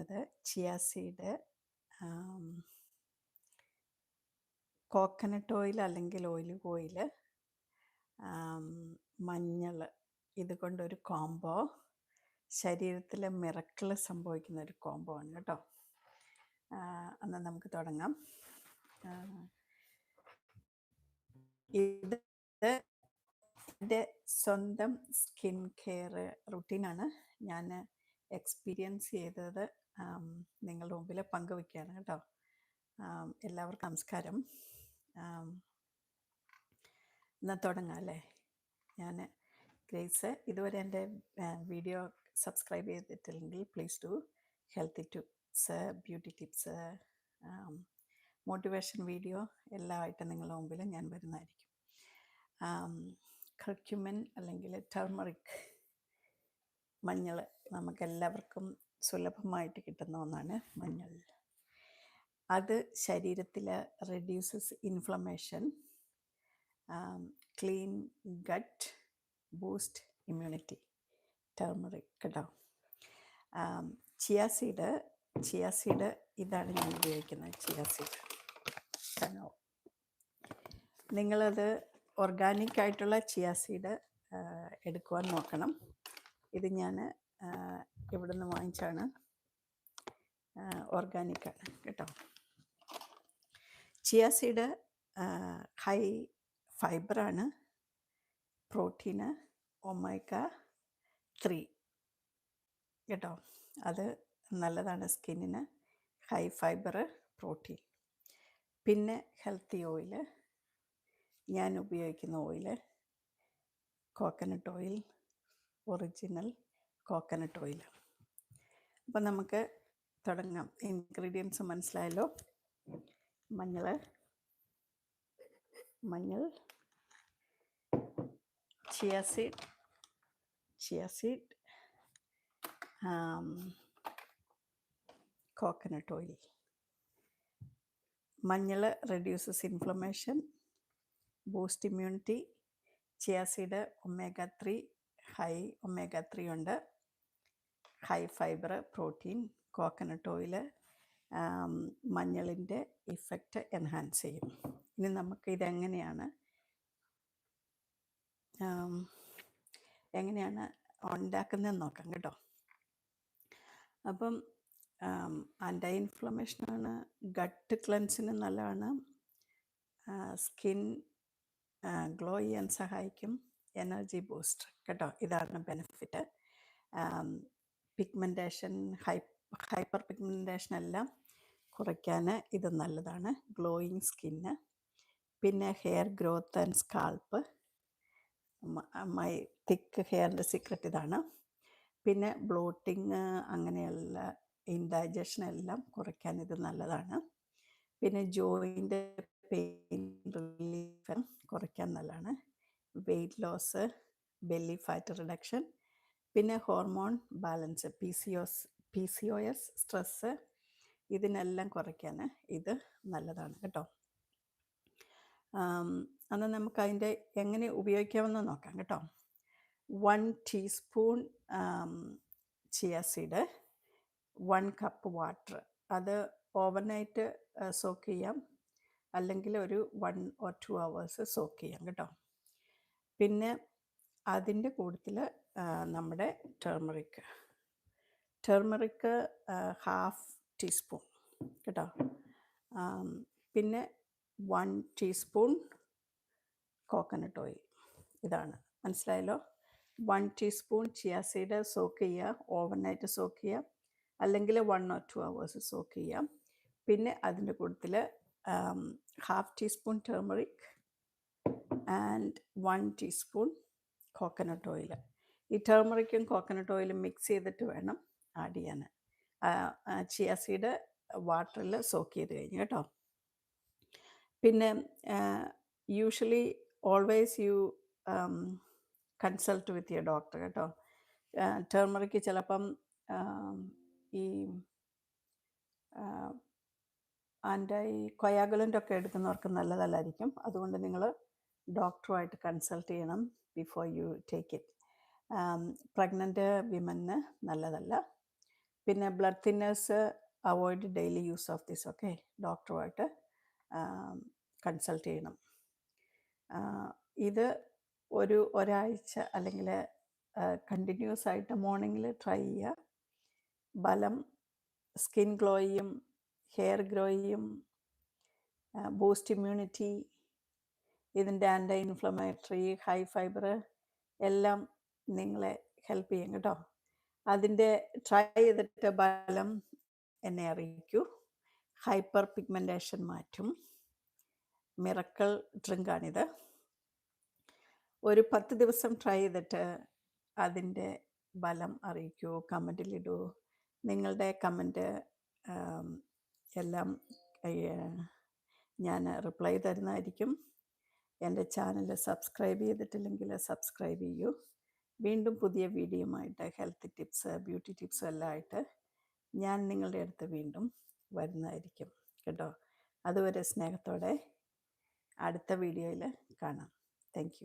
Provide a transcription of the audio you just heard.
ഉപയോഗിക്കുന്നത് chia seed coconut oil അല്ലെങ്കിൽ oil oil മഞ്ഞൾ ഇതുകൊണ്ടൊരു കോംബോ ശരീരത്തിലെ മിറക്കിൾ സംഭവിക്കുന്ന ഒരു കോംബോ ആണ് കേട്ടോ. എന്നാൽ നമുക്ക് തുടങ്ങാം. ഇത് എന്റെ സ്വന്തം സ്കിൻ കെയർ റുട്ടീനാണ് ഞാൻ എക്സ്പീരിയൻസ് ചെയ്തത് നിങ്ങളുടെ മുമ്പിൽ പങ്കുവെക്കുകയാണ് കേട്ടോ. എല്ലാവർക്കും നമസ്കാരം. എന്നാൽ തുടങ്ങാം അല്ലേ? ഞാൻ ഗ്രേസ് ഇതുവരെ എന്റെ വീഡിയോ സബ്സ്ക്രൈബ് ചെയ്തിട്ടില്ലെങ്കിൽ please do healthy tips beauty tips motivation video എല്ലാമായിട്ട് നിങ്ങളുടെ മുമ്പിൽ ഞാൻ വരുന്നതായിരിക്കും. കർക്യുമൻ അല്ലെങ്കിൽ ടർമറിക് മഞ്ഞൾ നമുക്കെല്ലാവർക്കും സുലഭമായിട്ട് കിട്ടുന്ന ഒന്നാണ് മഞ്ഞൾ. അത് ശരീരത്തിൽ reduces inflammation clean gut boost immunity turmeric കേട്ടോ. Chia seed chia seed chia seed ഇതാണ് ഞാൻ ഉപയോഗിക്കുന്നത് ചിയാസീഡ് കനോ നിങ്ങളത് ഓർഗാനിക് ആയിട്ടുള്ള ചിയാസീഡ് എടുക്കുവാൻ നോക്കണം. ഇത് ഞാൻ ഇവിടെ നിന്ന് വാങ്ങിച്ചാണ് ഓർഗാനിക്കാണ് കേട്ടോ. ചിയ സീഡ് ഹൈ ഫൈബറാണ് പ്രോട്ടീന് ഒമൈക്ക ത്രീ കേട്ടോ. അത് നല്ലതാണ് സ്കിന്നിന്. ഹൈ ഫൈബർ പ്രോട്ടീൻ പിന്നെ ഹെൽത്തി ഓയിൽ ഞാൻ ഉപയോഗിക്കുന്ന oil coconut oil original coconut oil അപ്പം നമുക്ക് തുടങ്ങാം. ഇൻഗ്രീഡിയൻസ് മനസ്സിലായല്ലോ? മഞ്ഞൾ മഞ്ഞൾ chia seed chia seed coconut oil മഞ്ഞൾ reduces inflammation boost immunity chia omega three high omega three ഉണ്ട്. High fibre protein coconut oil മഞ്ഞളിന്റെ effect enhance ചെയ്യും. ഇനി നമുക്ക് ഇതെങ്ങനെയാണ് എങ്ങനെയാണ് ഉണ്ടാക്കുന്നതെന്ന് നോക്കാം കേട്ടോ. അപ്പം ആന്റി ഇൻഫ്ലമേഷനാണ് ഗട്ട് ക്ലൻസിന് നല്ലതാണ്. സ്കിൻ ഗ്ലോ ചെയ്യാൻ സഹായിക്കും. എനർജി ബൂസ്റ്റർ കേട്ടോ? ഇതാണ് benefit pigmentation high hyper pigmentation എല്ലാം കുറയ്ക്കാൻ ഇത് നല്ലതാണ്. ഗ്ലോയിങ് സ്കിന്ന് പിന്നെ hair growth and scalp my thick ഹെയറിന്റെ secret ഇതാണ്. പിന്നെ ബ്ലോട്ടിങ് അങ്ങനെയുള്ള ഇൻഡൈജഷൻ എല്ലാം കുറയ്ക്കാൻ ഇത് നല്ലതാണ്. പിന്നെ ജോയിന്റെ പെയിൻ റിലീഫ് കുറയ്ക്കാൻ നല്ലതാണ്. Weight loss belly fat reduction പിന്നെ hormone balance P C O S P C O S stress ഇതിനെല്ലാം കുറയ്ക്കാൻ ഇത് നല്ലതാണ് കേട്ടോ. അന്ന് നമുക്ക് അതിന്റെ എങ്ങനെ ഉപയോഗിക്കാമെന്ന് നോക്കാം കേട്ടോ. One teaspoon chia seed one cup water അത് ഓവർനൈറ്റ് സോക്ക് ചെയ്യാം. അല്ലെങ്കിൽ ഒരു one or two hours soak ചെയ്യാം കേട്ടോ. പിന്നെ അതിന്റെ കൂട്ടത്തിൽ നമ്മുടെ ടെർമറിക്ക് ടെർമറിക്ക് ഹാഫ് ടീസ്പൂൺ കേട്ടോ? പിന്നെ വൺ ടീസ്പൂൺ കോക്കനട്ട് ഓയിൽ ഇതാണ്. മനസ്സിലായല്ലോ? One teaspoon chia seed soak ചെയ്യുക ഓവർനൈറ്റ് സോക്ക് ചെയ്യുക അല്ലെങ്കിൽ one or two hours soak ചെയ്യാം. പിന്നെ അതിന്റെ കൂട്ടത്തിൽ half teaspoon turmeric and one teaspoon coconut oil ഈ ടേമറിക്കും കോക്കനട്ട് ഓയിലും മിക്സ് ചെയ്തിട്ട് വേണം ആഡ് ചെയ്യാൻ ചിയ സീഡ് വാട്ടറിൽ സോക്ക് ചെയ്ത് കഴിഞ്ഞ് കേട്ടോ. പിന്നെ usually always you consult with your doctor കേട്ടോ. ടേർമറിക്ക് ചിലപ്പം ഈ ആന്റി കൊയാഗുലന്റ് ഒക്കെ എടുക്കുന്നവർക്ക് നല്ലതല്ലായിരിക്കും. അതുകൊണ്ട് നിങ്ങൾ ഡോക്ടറുമായിട്ട് കൺസൾട്ട് ചെയ്യണം before you take it. Pregnant women നല്ലതല്ല. പിന്നെ blood thinners avoid daily use of this okay? ഡോക്ടറുമായിട്ട് consult ചെയ്യണം. ഇത് ഒരു ഒരാഴ്ച അല്ലെങ്കിൽ കണ്ടിന്യൂസ് ആയിട്ട് മോർണിംഗിൽ ട്രൈ ചെയ്യുക. ബലം സ്കിൻ ഗ്ലോയും ഹെയർ ഗ്രോയിയും ബൂസ്റ്റ് ഇമ്മ്യൂണിറ്റി ഇതിന്റെ ആന്റി ഇൻഫ്ലമേറ്ററി ഹൈ ഫൈബർ എല്ലാം നിങ്ങളെ ഹെൽപ്പ് ചെയ്യും കേട്ടോ. അതിന്റെ ട്രൈ ചെയ്തിട്ട് ബലം എന്നെ അറിയിക്കൂ. ഹൈപ്പർ പിഗ്മെന്റേഷൻ മാറ്റും. മിറക്കൾ ഡ്രിങ്കാണിത് ഒരു പത്ത് ദിവസം ട്രൈ ചെയ്തിട്ട് അതിന്റെ ബലം അറിയിക്കൂ. കമന്റിലിടൂ നിങ്ങളുടെ കമന്റ് എല്ലാം ഞാൻ റിപ്ലൈ തരുന്നതായിരിക്കും. എന്റെ ചാനൽ സബ്സ്ക്രൈബ് ചെയ്തിട്ടില്ലെങ്കിൽ സബ്സ്ക്രൈബ് ചെയ്യൂ. വീണ്ടും പുതിയ വീഡിയോയുമായിട്ട് ഹെൽത്ത് ടിപ്സ് ബ്യൂട്ടി ടിപ്സ് എല്ലാം ആയിട്ട് ഞാൻ നിങ്ങളുടെ അടുത്ത് വീണ്ടും വരുന്നതായിരിക്കും കേട്ടോ. അതുവരെ സ്നേഹത്തോടെ അടുത്ത വീഡിയോയിൽ കാണാം. താങ്ക്